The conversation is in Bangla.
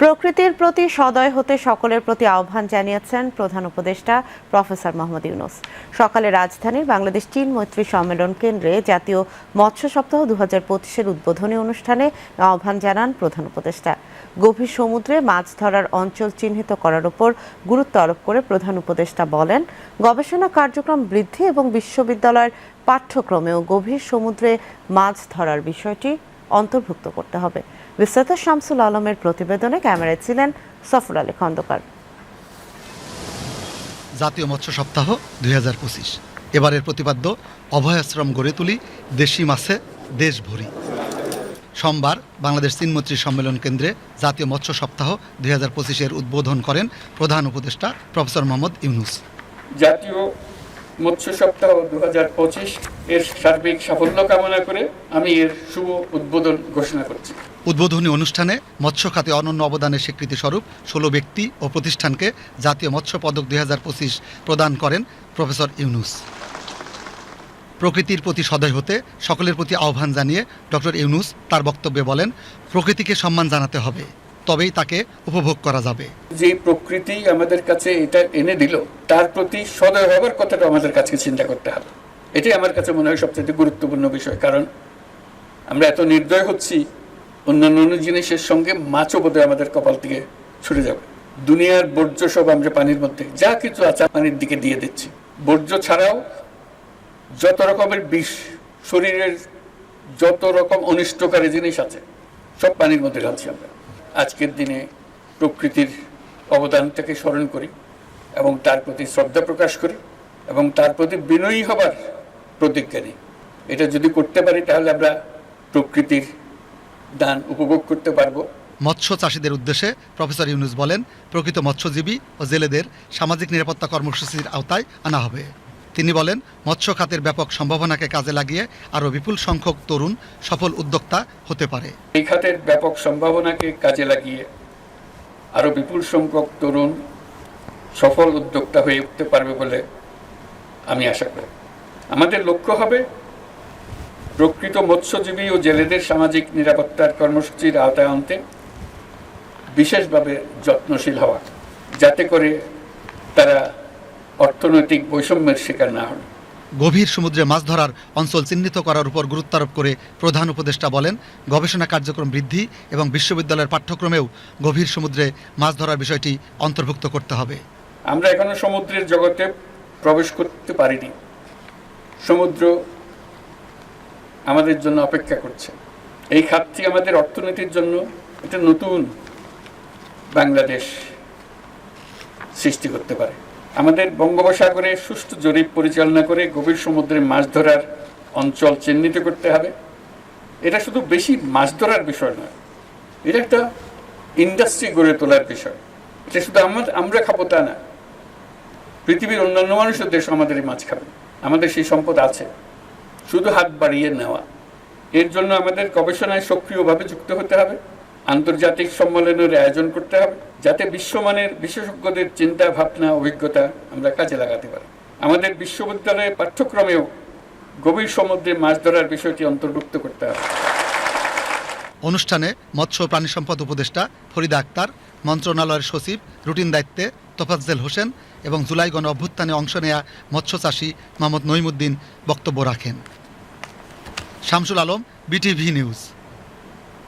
প্রকৃতির প্রতি সদয় হতে সকলের প্রতি আহ্বান জানিয়েছেন প্রধান উপদেষ্টা প্রফেসর মোহাম্মদ ইউনুস। সকালে রাজধানীর বাংলাদেশ চীন মৈত্রী সম্মেলন কেন্দ্রে জাতীয় মৎস্য সপ্তাহ দু হাজার পঁচিশের উদ্বোধনী অনুষ্ঠানে আহ্বান জানান প্রধান উপদেষ্টা। গভীর সমুদ্রে মাছ ধরার অঞ্চল চিহ্নিত করার উপর গুরুত্ব আরোপ করে প্রধান উপদেষ্টা বলেন, গবেষণা কার্যক্রম বৃদ্ধি এবং বিশ্ববিদ্যালয়ের পাঠ্যক্রমেও গভীর সমুদ্রে মাছ ধরার বিষয়টি অন্তর্ভুক্ত করতে হবে। বিস্তারিত শামসুল আলমের প্রতিবেদনে ক্যামেরায় ছিলেন সফর আলী খন্দকার। জাতীয় মৎস্য সপ্তাহ দুই এবারের প্রতিপাদ্য অভয়াশ্রম গড়ে তুলি দেশি মাছে দেশ ভরি। সোমবার বাংলাদেশ চীনমৈত্রী সম্মেলন কেন্দ্রে জাতীয় মৎস্য সপ্তাহ দুই হাজার পঁচিশের উদ্বোধন করেন প্রধান উপদেষ্টা প্রফেসর মোহাম্মদ ইউনুস। জাতীয় মৎস্য সপ্তাহ দু এর সার্বিক সাফল্য কামনা করে আমি এর শুভ উদ্বোধন ঘোষণা করছি। উদ্বোধনী অনুষ্ঠানে মৎস্য খাতে অনন্য অবদানের স্বীকৃতি স্বরূপ ষোলো ব্যক্তি ও প্রতিষ্ঠানকে জাতীয় মৎস্য পদক দুই হাজার পঁচিশ প্রদান করেন প্রফেসর ইউনুস। প্রকৃতির প্রতি সদয় হতে সকলের প্রতি আহ্বান জানিয়ে ডক্টর ইউনুস তার বক্তব্যে বলেন, প্রকৃতিকে সম্মান জানাতে হবে। তবেই তাকে উপভোগ করা যাবে। যে প্রকৃতি আমাদের কাছে এটা এনে দিল, তার প্রতি সদয় হবার কথাটা আমাদের কাছে চিন্তা করতে হবে। এটাই আমার কাছে মনে হয় সবচেয়ে গুরুত্বপূর্ণ বিষয়, কারণ আমরা এত নির্দয় হচ্ছি, অন্যান্য অন্য জিনিসের সঙ্গে মাছও বোধহয় আমাদের কপাল থেকে ছুটে যাবে। দুনিয়ার বর্জ্য সব আমরা পানির মধ্যে, যা কিছু আছে পানির দিকে দিয়ে দিচ্ছি। বর্জ্য ছাড়াও যত রকমের বিষ, শরীরের যত রকম অনিষ্টকারী জিনিস আছে, সব পানির মধ্যে ঢালছি আমরা। আজকের দিনে প্রকৃতির অবদানটাকে স্মরণ করি এবং তার প্রতি শ্রদ্ধা প্রকাশ করি এবং তার প্রতি বিনয়ী হবার প্রতিজ্ঞা নিই। এটা যদি করতে পারি, তাহলে আমরা প্রকৃতির দান উপভোগ করতে পারব। মৎস্য চাষিদের উদ্দেশ্যে প্রফেসর ইউনুস বলেন, প্রকৃত মৎস্যজীবী ও জেলেদের সামাজিক নিরাপত্তা কর্মসূচির আওতায় আনা হবে। তিনি বলেন, মৎস্য খাতের ব্যাপক সম্ভাবনাকে কাজে লাগিয়ে আরও বিপুল সংখ্যক তরুণ সফল উদ্যোক্তা হতে পারে। এই খাতের ব্যাপক সম্ভাবনাকে কাজে লাগিয়ে আরও বিপুল সংখ্যক তরুণ সফল উদ্যোক্তা হয়ে উঠতে পারবে বলে আমি আশা করি। আমাদের লক্ষ্য হবে প্রকৃত মৎস্যজীবী ও জেলেদের সামাজিক নিরাপত্তার কর্মসূচির আওতায় আনতে বিশেষভাবে যত্নশীল হওয়া, যাতে করে তারা অর্থনৈতিক বৈষম্যের শিকার না হন। গভীর সমুদ্রে মাছ ধরার অঞ্চল চিহ্নিত করার উপর গুরুত্ব আরোপ করে প্রধান উপদেষ্টা বলেন গবেষণা কার্যক্রম বৃদ্ধি এবং বিশ্ববিদ্যালয়ের পাঠ্যক্রমেও গভীর সমুদ্রে মাছ ধরার বিষয়টি অন্তর্ভুক্ত করতে হবে। আমরা এখনও সমুদ্রের জগতে প্রবেশ করতে পারিনি। সমুদ্র আমাদের জন্য অপেক্ষা করছে। এই খাতটি আমাদের অর্থনীতির জন্য একটা নতুন বাংলাদেশ সৃষ্টি করতে পারে। আমাদের বঙ্গোপসাগরে সুষ্ঠু জরিপ পরিচালনা করে গভীর সমুদ্রে মাছ ধরার অঞ্চল চিহ্নিত করতে হবে। এটা শুধু বেশি মাছ ধরার বিষয় নয়, এটা একটা ইন্ডাস্ট্রি গড়ে তোলার বিষয়। এটা শুধু আমরা আমরা খাব তা না, পৃথিবীর অন্যান্য মানুষের দেশ আমাদের মাছ খাবে, আমাদের সেই সম্পদ আছে। শুধু হাত বাড়িয়ে নেওয়া, এর জন্য আমাদের গবেষণায় সক্রিয়ভাবে যুক্ত হতে হবে। আন্তর্জাতিক সম্মেলনের আয়োজন করতে হবে, যাতে বিশ্বমানের বিশেষজ্ঞদের চিন্তা, ভাবনা, অভিজ্ঞতা আমরা কাজে লাগাতে পারি। আমাদের বিশ্ববিদ্যালয়ের পাঠ্যক্রমেও গভীর সমুদ্রে মাছ ধরার বিষয়টি অন্তর্ভুক্ত করতে হবে। অনুষ্ঠানে মৎস্য প্রাণী সম্পদ উপদেষ্টা ফরিদা আক্তার, মন্ত্রণালয়ের সচিব রুটিন দায়িত্বে তোফাজ্জেল হোসেন এবং জুলাই গণ অভ্যুত্থানে অংশ নেয়া মৎস্য চাষী মোহাম্মদ নইমুদ্দিন বক্তব্য রাখেন। Shamsul Alam, BTV news.